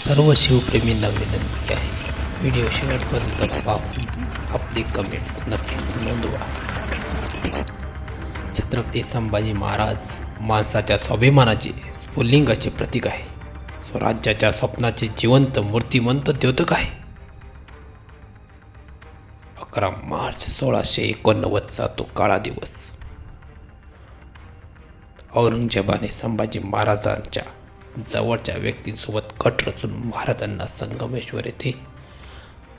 सर्व शिवप्रेमींना विनंती आहे. व्हिडिओ शेवटपर्यंत पाहून आपली कमेंट्स नक्कीच नोंदवा. छत्रपती संभाजी महाराज माणसाच्या स्वाभिमानाचे स्फुल्लिंगाचे प्रतीक आहे. स्वराज्याच्या स्वप्नाचे जिवंत मूर्तिमंत द्योतक आहे. अकरा मार्च सोळाशे एकोणनव्वदचा तो काळा दिवस. औरंगजेबाने संभाजी महाराजांच्या जवळच्या व्यक्तींसोबत कट रचून महाराजांना संगमेश्वर येथे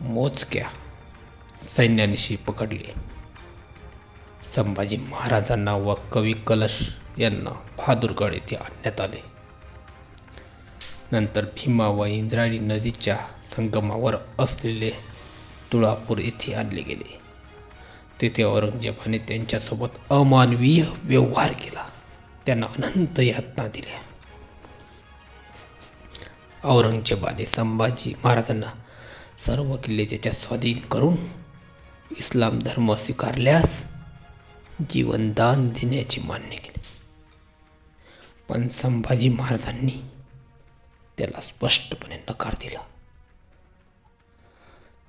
मोजक्या सैन्यानिशी पकडले. संभाजी महाराजांना व कवी कलश यांना बहादूरगड येथे आणण्यात आले. नंतर भीमा व इंद्रायणी नदीच्या संगमावर असलेले तुळापूर येथे आणले गेले. तेथे औरंगजेबाने त्यांच्यासोबत अमानवीय व्यवहार केला. त्यांना अनंत यातना दिल्या. औरंगजेबाने संभाजी महाराजांना सर्व किल्ले त्याच्या स्वाधीन करून इस्लाम धर्म स्वीकारल्यास जीवनदान देण्याची मान्य केली. पण संभाजी महाराजांनी त्याला स्पष्टपणे नकार दिला.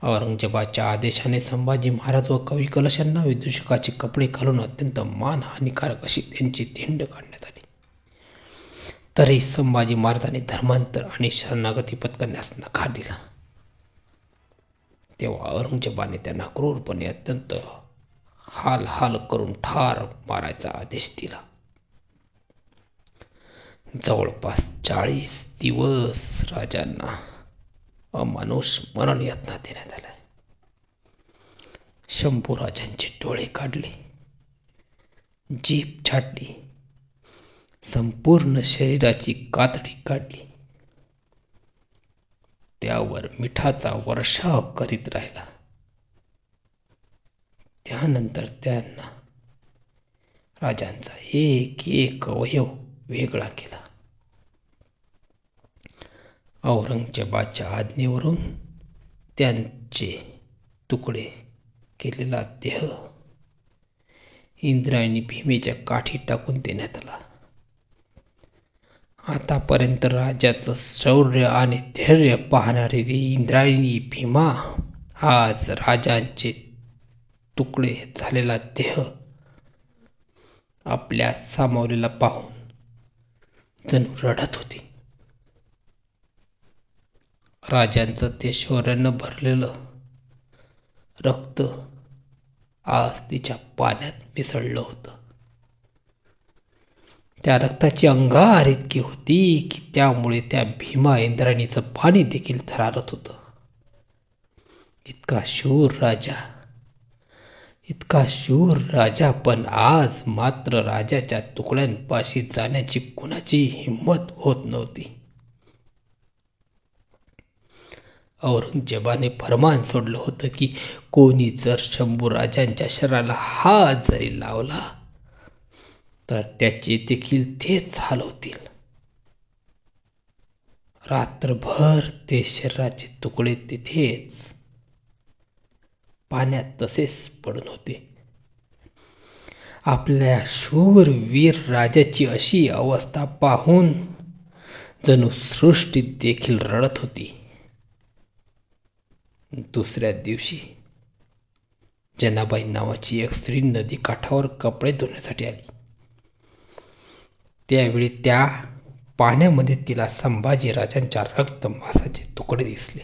औरंगजेबाच्या आदेशाने संभाजी महाराज व कवी कलशांना विदूषकाचे कपडे घालून अत्यंत मानहानिकारक अशी त्यांची धिंड काढण्यात आली. तरी संभाजी महाराजांनी धर्मांतर आणि शरणागती पत्करण्यास नकार दिला. तेव्हा औरंगजेबाने त्यांना क्रूरपणे अत्यंत हाल हाल करून ठार मारायचा आदेश दिला. जवळपास चाळीस दिवस राजांना अमानुष मरण यातना देण्यात आल्या शंभूराजांचे डोळे काढले. जीभ छाटली. संपूर्ण शरीराची कातडी काढली. त्यावर मिठाचा वर्षाव करीत राहिला. त्यानंतर त्यांना राजांचा एक एक अवयव वेगळा केला. औरंगजेबाच्या आज्ञेवरून त्यांचे तुकडे केलेला देह इंद्रायणी भीमेच्या काठी टाकून देण्यात आला. आतापर्यंत राजाचं शौर्य आणि धैर्य पाहणारी इंद्रायणी भीमा आज राजांचे तुकडे झालेला देह आपल्या सामावलेला पाहून जणू रडत होती. राजांचं ते शौर्यानं भरलेलं रक्त आज तिच्या पाण्यात मिसळलं होतं. त्या रक्ताची अंगार इतकी होती की त्यामुळे त्या भीमा इंद्राणीचं पाणी देखील थरारत होतं. इतका शूर राजा इतका शूर राजा पण आज मात्र राजाच्या तुकड्यांपाशी जाण्याची कुणाची हिंमत होत नव्हती. औरंगजेबाने फरमान सोडलं होतं की कोणी जर शंभू राजांच्या शरीराला हात जरी लावला तर त्याचे देखील तेच हाल होतील. रात्रभर ते शरीराचे तुकडे तिथेच पाण्यात तसेच पडून होते. आपल्या शूरवीर राजाची अशी अवस्था पाहून जणू सृष्टी देखील रडत होती. दुसऱ्या दिवशी जनाबाई नावाची एक स्त्री नदी काठावर कपडे धुण्यासाठी आली. त्यावेळी त्या पाण्यामध्ये तिला संभाजी राजांच्या रक्त मासाचे तुकडे दिसले.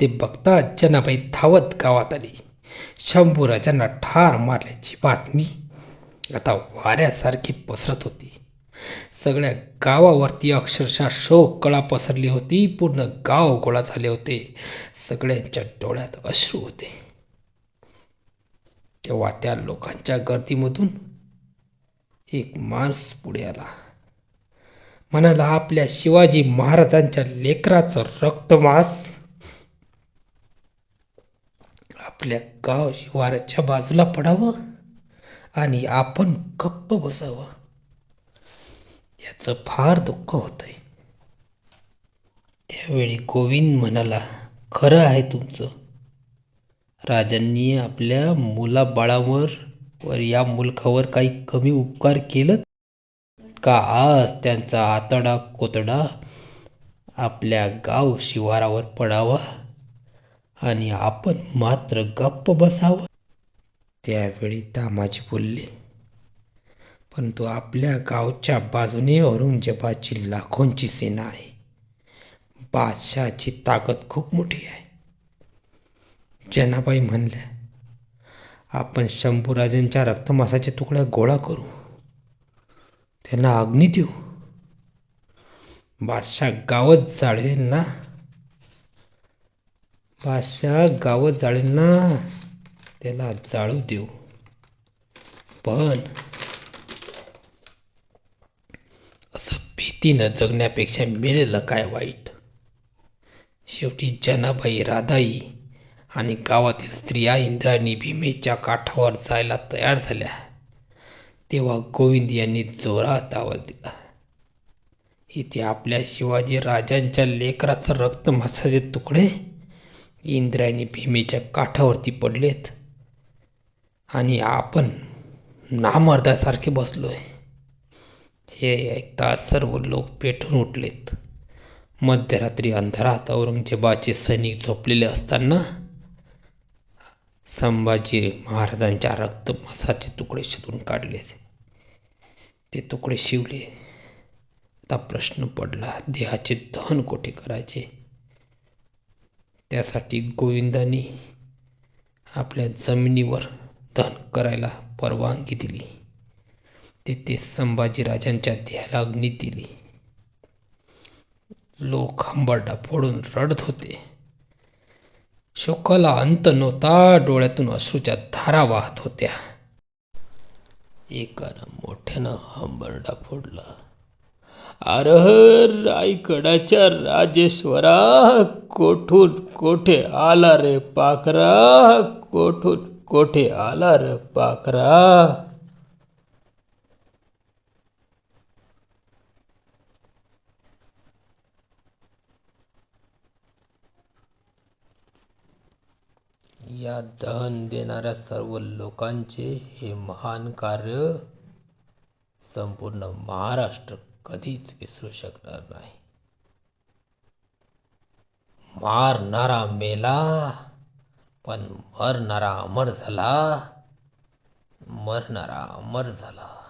ते बघता जनाबाई धावत गावात आली. शंभू राजांना ठार मारल्याची बातमी आता वाऱ्यासारखी पसरत होती. सगळ्या गावावरती अक्षरशः शोक कळा पसरली होती. पूर्ण गाव गोळा झाले होते. सगळ्यांच्या डोळ्यात अश्रू होते. तेव्हा त्या लोकांच्या गर्दीमधून एक माणूस पुढे आला. म्हणाला आपल्या शिवाजी महाराजांच्या लेकराचं रक्तमास आपल्या गाव शिवाराच्या बाजूला पडावं आणि आपण गप्प बसावं. याचं फार दुःख होतंय. त्यावेळी गोविंद म्हणाला खरं आहे तुमचं. राजांनी आपल्या मुलाबाळावर वर या मुलखावर काही कमी उपकार केलं का आज त्यांचा आतडा कोतडा? आपल्या गाव शिवारावर पडावा आणि आपण मात्र गप्प बसावं. त्यावेळी दामाजी बोलले परंतु आपल्या गावच्या बाजूने औरंगजेबाची लाखोंची सेना आहे. बादशहाची ताकद खूप मोठी आहे. जनाबाई म्हणल्या आपण शंभूराजांच्या रक्तमासाच्या तुकड्या गोळा करू. त्यांना अग्नी देऊ. बादशाह गावच जाळेल ना बादशाह गावच जाळेल ना त्याला जाळू देऊ. पण असं भीतीनं जगण्यापेक्षा मेलेलं काय वाईट? शेवटी जनाबाई राधाई आणि गावातील स्त्रिया इंद्रायणी भीमेच्या काठावर जायला तयार झाल्या. तेव्हा गोविंद यांनी जोरात आवाज दिला. इथे आपल्या शिवाजी राजांच्या लेकराचं रक्त मासाचे तुकडे इंद्रायणी भीमेच्या काठावरती पडलेत. आणि आपण नामर्दासारखे बसलोय. हे ऐकता सर्व लोक पेटून उठलेत. मध्यरात्री अंधारात औरंगजेबाचे सैनिक झोपलेले असताना संभाजी महाराजांच्या रक्तमासाचे तुकडे शोधून काढले. ते तुकडे शिवले. आता प्रश्न पडला देहाचे दहन कोठे करायचे? त्यासाठी गोविंदांनी आपल्या जमिनीवर दहन करायला परवानगी दिली. तेथे संभाजीराजांच्या देहाला अग्नी दिली. लोक हंबरडा फोडून रडत होते. शोकाला अंत नव्हता डोळ्यातून अश्रूच्या धारा वाहत होत्या एकानं मोठ्यानं हंबरडा फोडला अरहर आईकडाच्या राजेश्वरा कोठून कोठे आला रे पाखरा कोठून कोठे आला रे पाखरा या दहन देणाऱ्या सर्व लोकांचे हे महान कार्य संपूर्ण महाराष्ट्र कधीच विसरू शकणार नाही. मारणारा मेला पण मरणारा अमर झाला. मरणारा अमर झाला.